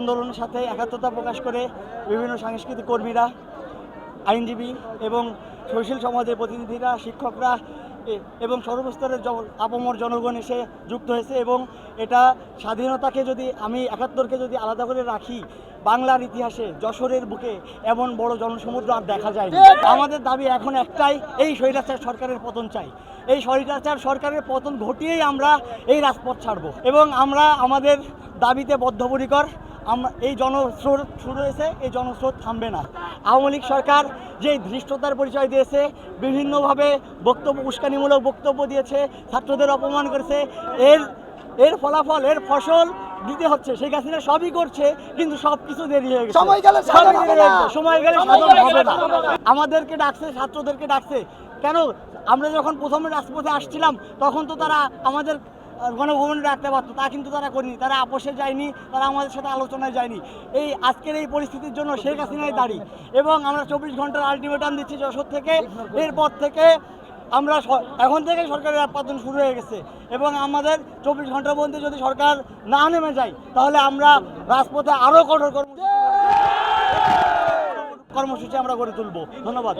আন্দোলনের সাথে একাত্মতা প্রকাশ করে বিভিন্ন সাংস্কৃতিক কর্মীরা, আইনজীবী এবং সুশীল সমাজের প্রতিনিধিরা, শিক্ষকরা এবং সর্বস্তরের আপমর জনগণ এসে যুক্ত হয়েছে এবং এটা স্বাধীনতাকে যদি আমি একাত্তরকে যদি আলাদা করে রাখি, বাংলার ইতিহাসে যশোরের বুকে এমন বড় জনসমুদ্র আর দেখা যায় আমাদের দাবি এখন একটাই, এই স্বৈরাচার সরকারের পতন চাই। এই স্বৈরাচার সরকারের পতন ঘটিয়েই আমরা এই রাজপথ ছাড়ব এবং আমরা আমাদের দাবিতে বদ্ধপরিকর আমরা এই জনস্রোত শুরু হয়েছে এই জনস্রোত থামবে না। আওয়ামী লীগ সরকার যে ধৃষ্টতার পরিচয় দিয়েছে বিভিন্নভাবে বক্তব্য উস্কানিমূলক বক্তব্য দিয়েছে ছাত্রদের অপমান করেছে এর এর ফলাফল এর ফসল দিতে হচ্ছে। শেখ হাসিনা সবই করছে কিন্তু সব কিছু দেরি হয়ে গেছে। সময় গেলে হবে না। সময় গেলে সাধন হবে না। সাধন হবে না। আমাদেরকে ডাকছে ছাত্রদেরকে ডাকছে। কেন? আমরা যখন প্রথমে রাজপথে আসছিলাম তখন তো তারা আমাদের গণভবনে রাখতে পারতো, তা কিন্তু তারা করেনি। তারা আপোষে যায়নি, তারা আমাদের সাথে আলোচনায় যায়নি। এই আজকের এই পরিস্থিতির জন্য শেখ হাসিনাই দাঁড়ি এবং আমরা চব্বিশ ঘণ্টার আলটিমেটাম দিচ্ছি যশোর থেকে। এরপর থেকে আমরা এখন থেকে সরকারের আপাতন শুরু হয়ে গেছে। এবং আমাদের চব্বিশ ঘণ্টার মধ্যে যদি সরকার না নেমে যায়, তাহলে আমরা রাজপথে আরও কঠোর কর্মসূচি কর্মসূচি আমরা গড়ে তুলব। ধন্যবাদ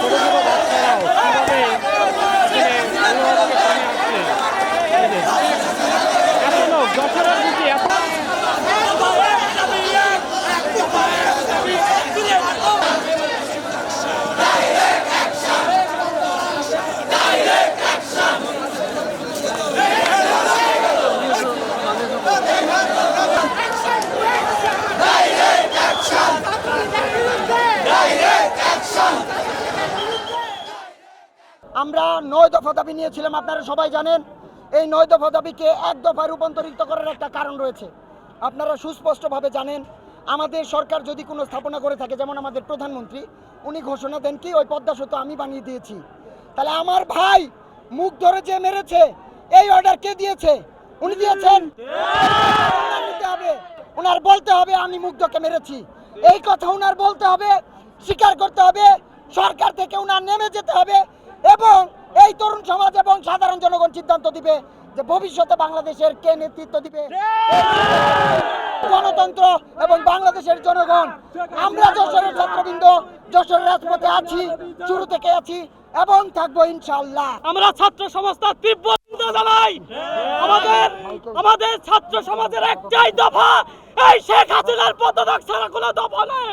ছোট ছোট বাচ্চারাও কীভাবে এখানে অভিভাবকের সামনে আসছে এই যে, এত লোক যশোরের বুকে এত আমরা নয় দফা দাবি নিয়েছিলাম, আপনারা সবাই জানেন, এই নয় দফা দাবিকে এক দফায় রূপান্তরিত করার একটা কারণ রয়েছে। আপনারা সুস্পষ্টভাবে জানেন, আমাদের সরকার যদি কোনো স্থাপনা করে থাকে, যেমন আমাদের প্রধানমন্ত্রী, উনি ঘোষণা দেন কি, ওই পদ্মা সেতু আমি বানিয়ে দিয়েছি। তাহলে আমার ভাই মুখ ধরে যে মেরেছে, এই অর্ডার কে দিয়েছে? উনি দিয়েছেন? হবে। ওনার বলতে হবে, আমি মুগ্ধকে মেরেছি। এই কথা ওনার বলতে হবে, স্বীকার করতে হবে, সরকার থেকে ওনার নেমে যেতে হবে, এবং এই তরুণ সমাজ এবং সাধারণ জনগণ সিদ্ধান্ত দিবে যে ভবিষ্যতে বাংলাদেশের কে নেতৃত্ব দিবে। গণতন্ত্র এবং বাংলাদেশের জনগণ। আমরা যশোরের ছাত্রবৃন্দ, যশোরের রাজপথে আছি, শুরু থেকে আছি এবং থাকব ইনশাল্লাহ আমরা ছাত্র সমাজটা তীব্র আমাদের আমাদের ছাত্র সমাজের একটাই দফা, এই শেখ হাসিনার পদত্যাগ ছাড়া কোনো দফা নেই।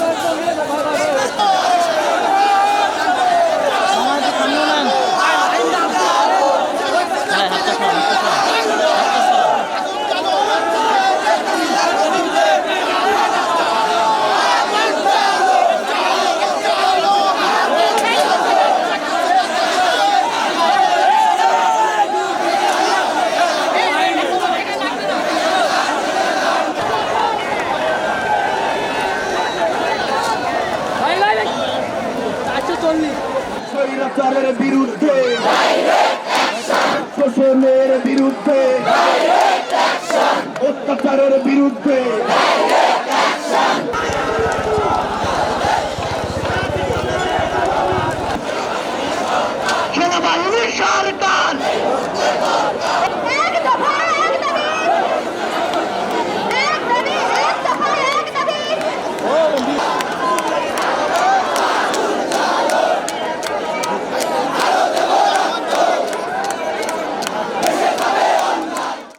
স্বৈরাচারের বিরুদ্ধে। শোষণের বিরুদ্ধে। অত্যাচারের বিরুদ্ধে।